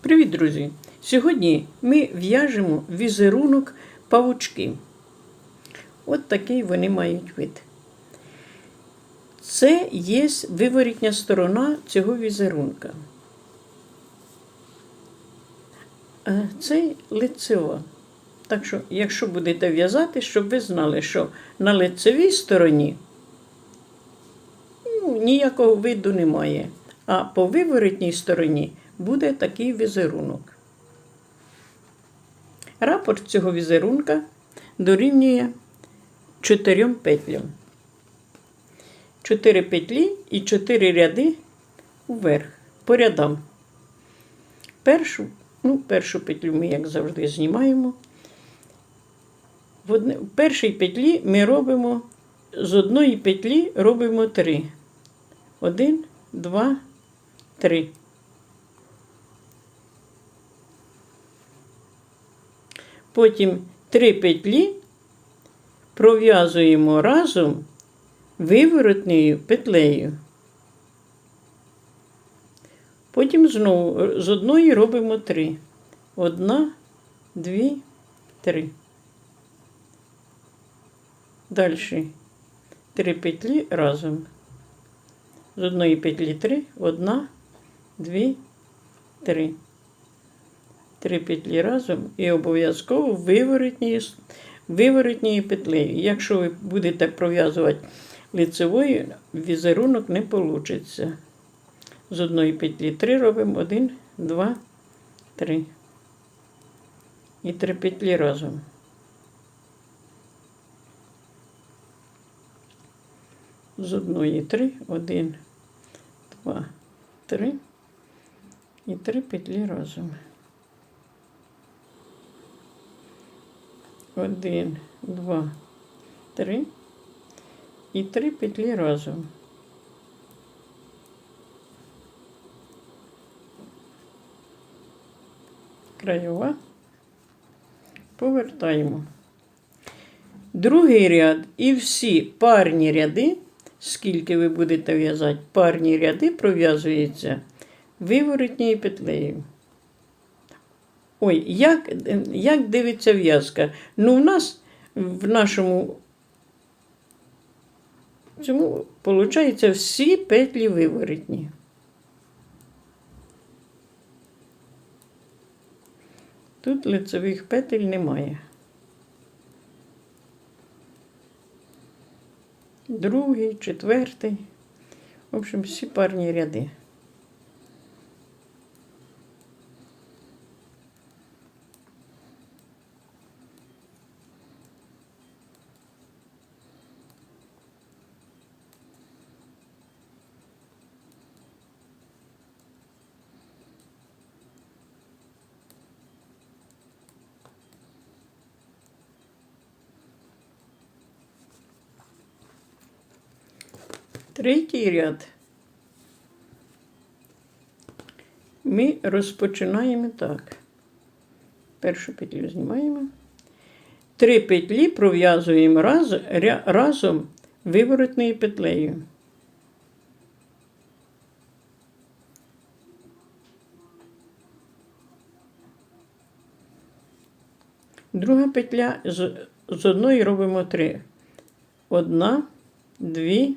Привіт, друзі! Сьогодні ми в'яжемо візерунок павучки. От такий вони мають вид. Це є виворітня сторона цього візерунка. Це лицева. Так що, якщо будете в'язати, щоб ви знали, що на лицевій стороні ну, ніякого виду немає. А по виворотній стороні буде такий візерунок. Рапорт цього візерунка дорівнює 4 петлям. 4 петлі і 4 ряди вверх по рядам. Першу, ну, першу петлю ми, як завжди, знімаємо. В, одне, в першій петлі ми робимо з одної петлі робимо 3. 1, 2, 3. Потім три петлі пров'язуємо разом виворотною петлею. Потім знову з одної робимо три. Одна, дві, три. Далі три петлі разом. З одної петлі три, одна, дві, три. Три петлі разом і обов'язково виворотні, виворотні петлею. Якщо ви будете пров'язувати лицевою, візерунок не вийде. З одної петлі три робимо один, два, три. І три петлі разом. З одної три, один, два, три. І три петлі разом. Один, два, три. І три петлі разом. Краєва. Повертаємо. Другий ряд і всі парні ряди, скільки ви будете в'язати, парні ряди пров'язуються виворотньою петлею. Ой, як як дивиться в'язка? Ну, в нас в нашому цьому, виходить, всі петлі виворотні. Тут лицевих петель немає. Другий, четвертий. В общем, всі парні ряди. Третій ряд ми розпочинаємо так. Першу петлю знімаємо. Три петлі пров'язуємо раз, разом виворотною петлею. Друга петля з, з одної робимо три. Одна, дві,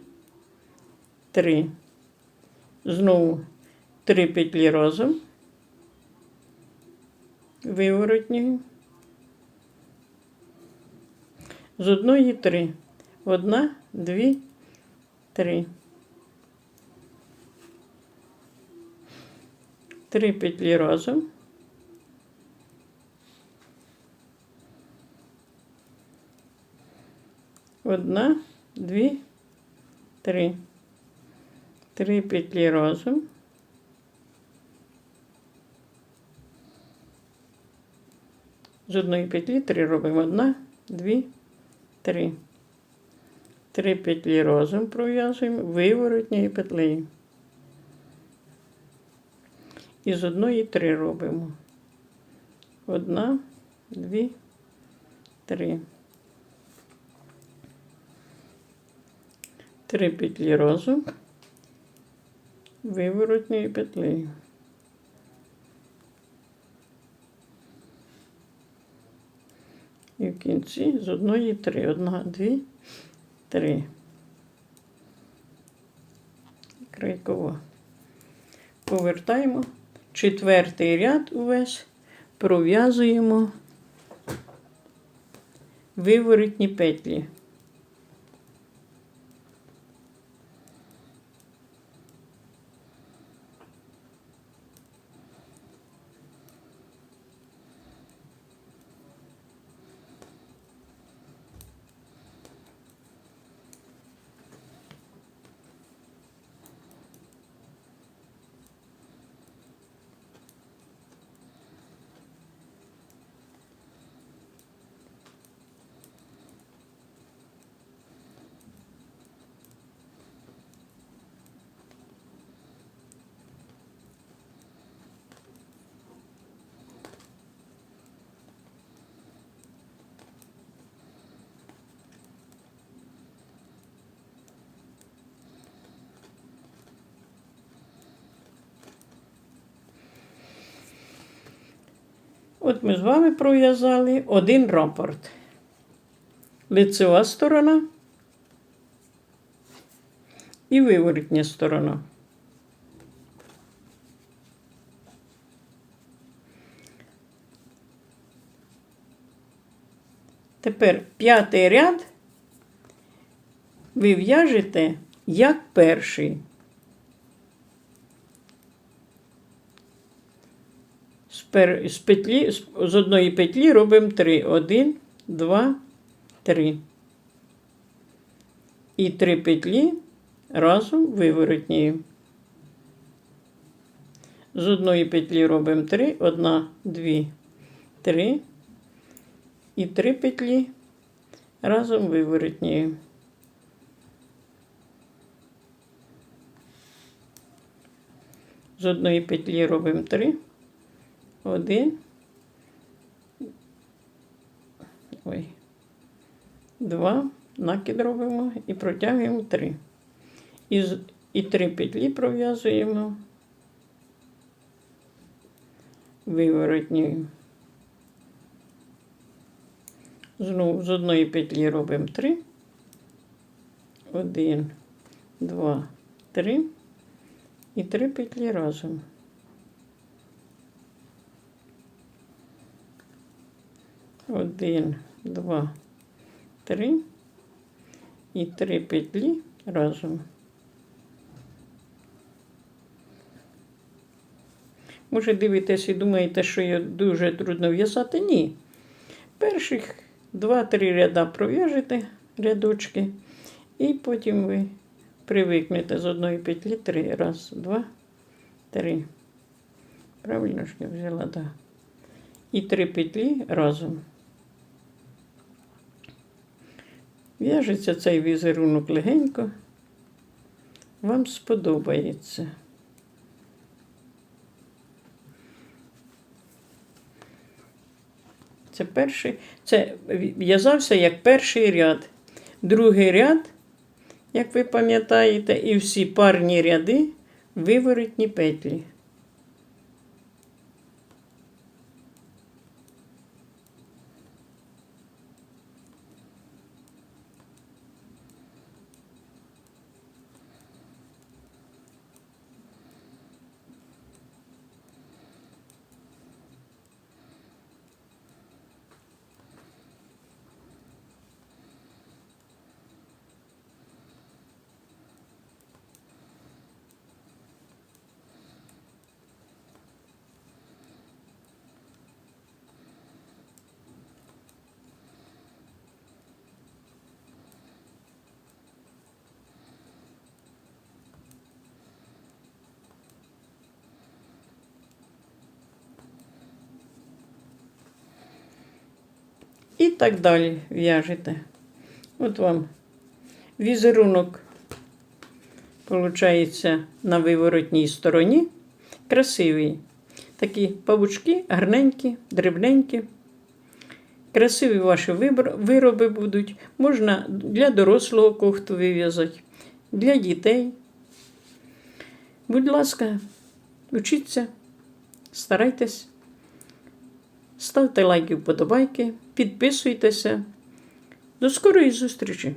три. Знову три петлі разом. Виворотні. З одної три. Одна, дві, три. Три петлі разом. Одна, дві, три. Три петлі разом. З одної петлі три робимо одна, дві, три. Три петлі разом пров'язуємо виворотньою петлею. І з одної три робимо. Одна, дві, три. Три петлі разом виворотньої петлі. І в кінці з одної три. Одна, дві, три. Крайкова. Повертаємо четвертий ряд увесь, пров'язуємо виворотні петлі. От ми з вами пров'язали один рапорт. Лицева сторона і виворотня сторона. Тепер п'ятий ряд ви в'яжете як перший. З, петлі... з- одної петлі робимо три. Один, два, три. І три петлі разом виворотнюємо. З одної петлі робимо три. Одна, дві, три. І три петлі разом виворотнюємо. З одної петлі робимо три. Один. Ой. Два. Накид робимо і протягуємо три. І, і три петлі пров'язуємо виворотньою. Знову з одної петлі робимо три. Один, два, три. І три петлі разом. Один, два, три. І три петлі разом. Може, дивитесь і думаєте, що я дуже трудно в'язати? Ні. Перших два-три ряда пров'яжете рядочки, і потім ви привикнете з одної петлі три. Раз, два, три. Правильно ж я взяла, так. Да. І три петлі разом. В'яжеться цей візерунок легенько. Вам сподобається. Це перший, це в'язався як перший ряд. Другий ряд, як ви пам'ятаєте, і всі парні ряди виворотні петлі. І так далі в'яжете. От вам візерунок, виходить, на виворотній стороні. Красивий. Такі павучки, гарненькі, дрібненькі. Красиві ваші вироби будуть. Можна для дорослого кофту вив'язати, для дітей. Будь ласка, учіться, старайтесь. Ставте лайки, вподобайки, підписуйтеся. До скорої зустрічі!